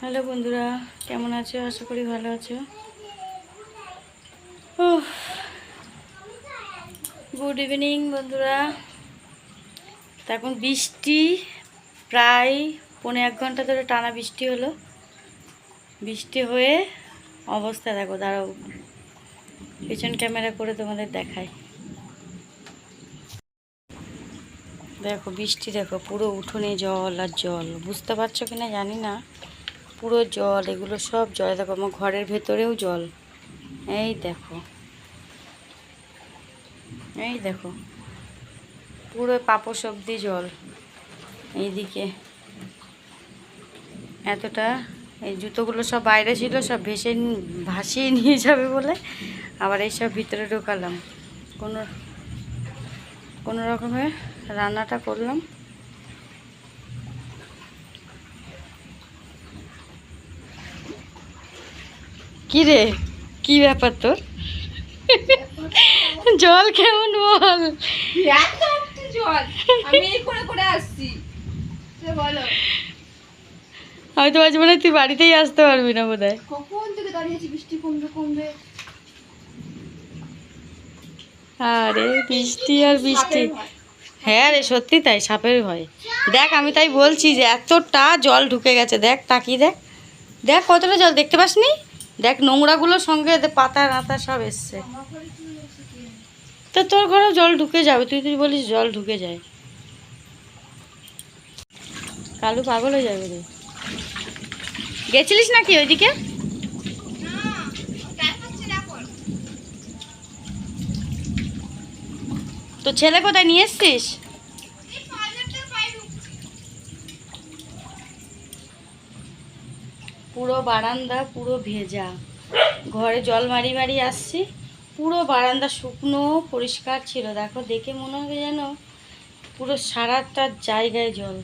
Hello বন্ধুরা, কেমন আছো? আশা করি ভালো আছো। গুড ইভিনিং বন্ধুরা। এখন বৃষ্টি প্রায় পনেরো এক ঘণ্টা ধরে টানা বৃষ্টি হলো। বৃষ্টি হয়ে অবস্থা দেখো, দাঁড়াও। পেছন ক্যামেরা করে তোমাদের দেখায় দেখো, বৃষ্টি দেখো, পুরো উঠোনে জল আর জল। বুঝতে পারছ কিনা জানি না। পুরো জল, এগুলো সব জল। দেখো, আমার ঘরের ভেতরেও জল। এই দেখো। এই দেখো। পুরো পাপোশ অব্দি জল। এইদিকে এতটা, এই জুতোগুলো সব বাইরে ছিল, সব ভেসে ভাসিয়ে নিয়ে যাবে বলে আবার এইসব ভিতরে ঢোকালাম। কোনো কোনো রকমে রান্নাটা করলাম। কি রে? কি ব্যাপার তোর? জল কেমন বল? আমি তো মাঝে মনে হয় তুই বাড়িতেই আসতে পারবি না বোধ হয় কখন থেকে দাঁড়িয়ে বৃষ্টি কমবে কমবে? আরে বৃষ্টি আর বৃষ্টি। হ্যাঁ রে সত্যি তাই সাপের ভয়। দেখ আমি তাই বলছি যে এতটা জল ঢুকে গেছে। দেখ তাকিয়ে দেখ। দেখ কতটা জল দেখতে পাসনি? দেখ নোংরাগুলোর সঙ্গে পাতা রাতা সব এসছে। তো তোর ঘরেও জল ঢুকে যাবে, তুই তুই বলিস জল ঢুকে যায়। কালু পাগল হয়ে যাবে রে। গেছিলিস নাকি ওইদিকে? তো ছেলে কোথায়, নিয়ে এসছিস? পুরো বারান্দা পুরো ভেজা। ঘরে জল মারি মারি আসছি, পুরো বারান্দা শুকনো, পরিষ্কার ছিল। দেখো, দেখে মনে হবে যেন পুরো সারাটা জায়গায় জল।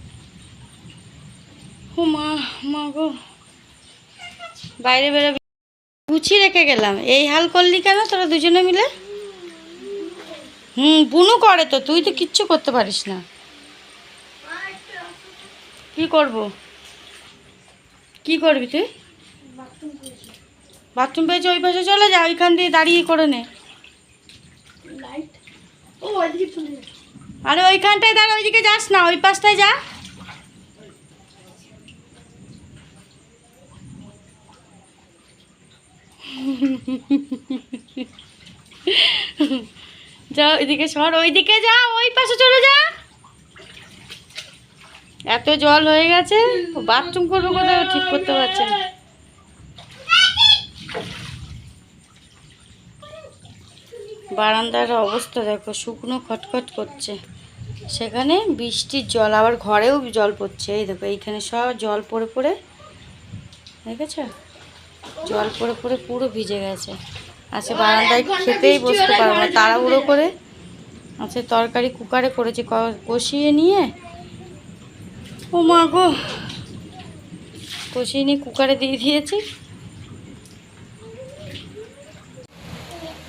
ও মা মা গো। বাইরে বেরোবি। গুছিয়ে রেখে গেলাম। এই হাল করলি কেন? তোরা দুজনে মিলে? হুম, বুনু করে তো। তুই তো কিচ্ছু করতে পারিস না। কি করব? কি করবি তুই? বাথরুম পেয়েছে, ওই পাশে চলে যা, ওইখান দিয়ে দাঁড়িয়ে করে নে। আরে ওইখানটায় দাঁড়া, ওইদিকে যাস না, ওই পাশটায় যা। যা, ওইদিকে সর, ওইদিকে যা, ওই পাশে চলে যা। এত জল হয়ে গেছে বাথরুম করবে কোথাও ঠিক করতে পারছে না। বারান্দার অবস্থা দেখো, শুকনো খটখট করছে। সেখানে বৃষ্টির জল, আবার ঘরেও জল পড়ছে। এই দেখো, এইখানে সব জল পড়ে পড়ে, দেখেছ? জল পড়ে পড়ে পুরো ভিজে গেছে। আচ্ছা বারান্দায় খেতেই বসতে পারব না, তাড়াহুড়ো করে। আচ্ছা তরকারি কুকারে করেছি কষিয়ে নিয়ে ও মা গো। কষিয়ে নিয়ে কুকারে দিয়ে দিয়েছি।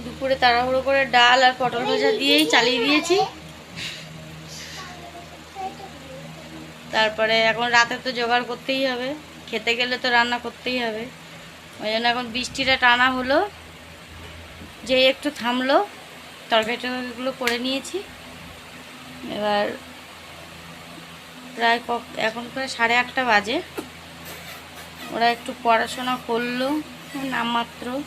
দুপুরে তাড়াহুড়ো করে ডাল আর পটল ভাজা দিয়েই চালিয়ে দিয়েছি। তারপরে এখন রাতে তো জোগাড় করতেই হবে। খেতে গেলে তো রান্না করতেই হবে। ওই জন্য এখন বৃষ্টিটা টানা হলো। যেই একটু থামলো তরকারি টরকারিগুলো করে নিয়েছি। এবার প্রায় ক- এখন প্রায় সাড়ে আটটা বাজে। ওরা একটু পড়াশোনা করল নামমাত্র।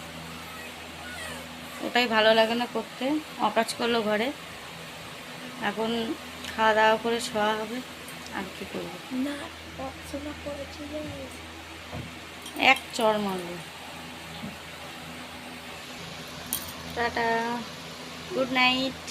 ওটাই ভালো লাগে না করতে। অকাজ করল ঘরে। এখন খাওয়া দাওয়া করে শোয়া হবে। আর কি করব? এক চর মারবো টাটা। Good night.